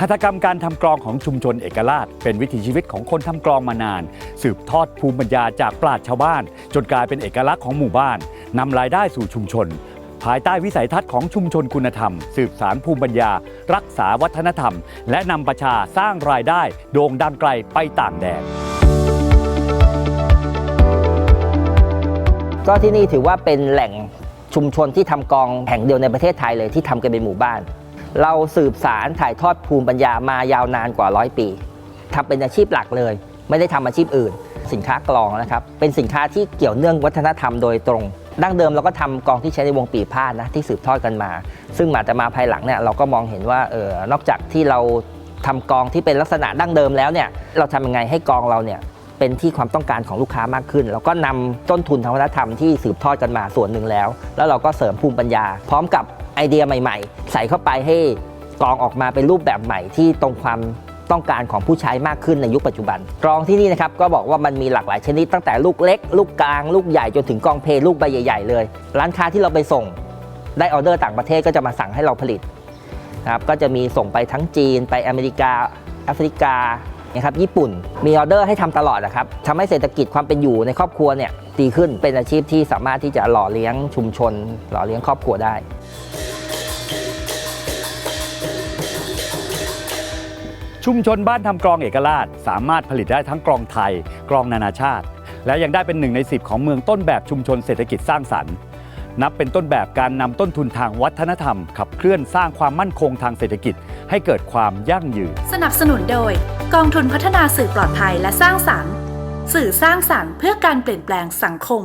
หัตถกรรมการทำกลองของชุมชนเอกราช เป็นวิถีชีวิตของคนทำกลองมานาน สืบทอดภูมิปัญญาจากปราชญ์ชาวบ้าน จนกลายเป็นเอกลักษณ์ของหมู่บ้านนำรายได้สู่ชุมชน ภายใต้วิสัยทัศน์ของชุมชนคุณธรรม สืบสารภูมิปัญญา รักษาวัฒนธรรม และนำประชาสร้างรายได้ โด่งดังไกลไปต่างแดนก็ที่นี่ถือว่าเป็นแหล่งชุมชนที่ทำกองแห่งเดียวในประเทศไทยเลยที่ทำกันเป็นหมู่บ้าน เราสืบสารถ่ายทอดภูมิปัญญามายาวนานกว่าร้อยปีทำเป็นอาชีพหลักเลย ไม่ได้ทำอาชีพอื่น สินค้ากลองนะครับ เป็นสินค้าที่เกี่ยวเนื่องวัฒนธรรมโดยตรง ดั้งเดิมเราก็ทำกองที่ใช้ในวงปีพาดนะที่สืบทอดกันมา ซึ่งมาแต่มาภายหลังเนี่ยเราก็มองเห็นว่าเออนอกจากที่เราทำกองที่เป็นลักษณะดั้งเดิมแล้วเนี่ยเราทำยังไงให้กองเราเนี่ยเป็นที่ความต้องการของลูกค้ามากขึ้น แล้วก็นำต้นทุนทางวัฒนธรรมที่สืบทอดกันมาส่วนหนึ่งแล้ว แล้วเราก็เสริมภูมิปัญญา พร้อมกับ ไอเดียใหม่ ๆ ใส่เข้าไปให้กลองออกมาเป็นรูปแบบใหม่ที่ตรงความต้องการของผู้ใช้มากขึ้นในยุคปัจจุบันกลองที่นี่นะครับก็บอกว่ามันมีหลากหลายชนิดตั้งแต่ลูกเล็ก ลูกกลาง ลูกใหญ่จนถึงกองเพลลูกใบใหญ่ๆเลย ร้านค้าที่เราไปส่งได้ออเดอร์ต่างประเทศก็จะมาสั่งให้เราผลิตนะครับก็จะมีส่งไปทั้งจีนไปอเมริกาแอฟริกานะครับญี่ปุ่นมีออเดอร์ให้ทำตลอดนะครับทำให้เศรษฐกิจความเป็นอยู่ในครอบครัวเนี่ยดีขึ้นเป็นอาชีพที่สามารถที่จะหล่อเลี้ยงชุมชน หล่อเลี้ยงครอบครัวได้ ชุมชนบ้านทำกลองเอกราช สามารถผลิตได้ทั้งกลองไทยกลองนานาชาติ และยังได้เป็นหนึ่งใน 10 ของเมืองต้นแบบชุมชนเศรษฐกิจสร้างสรรค์ นับเป็นต้นแบบการนำต้นทุนทางวัฒนธรรม ขับเคลื่อนสร้างความมั่นคงทางเศรษฐกิจ ให้เกิดความยั่งยืน สนับสนุนโดย กองทุนพัฒนาสื่อปลอดภัยและสร้างสรรค์ สื่อสร้างสรรค์เพื่อการเปลี่ยนแปลงสังคม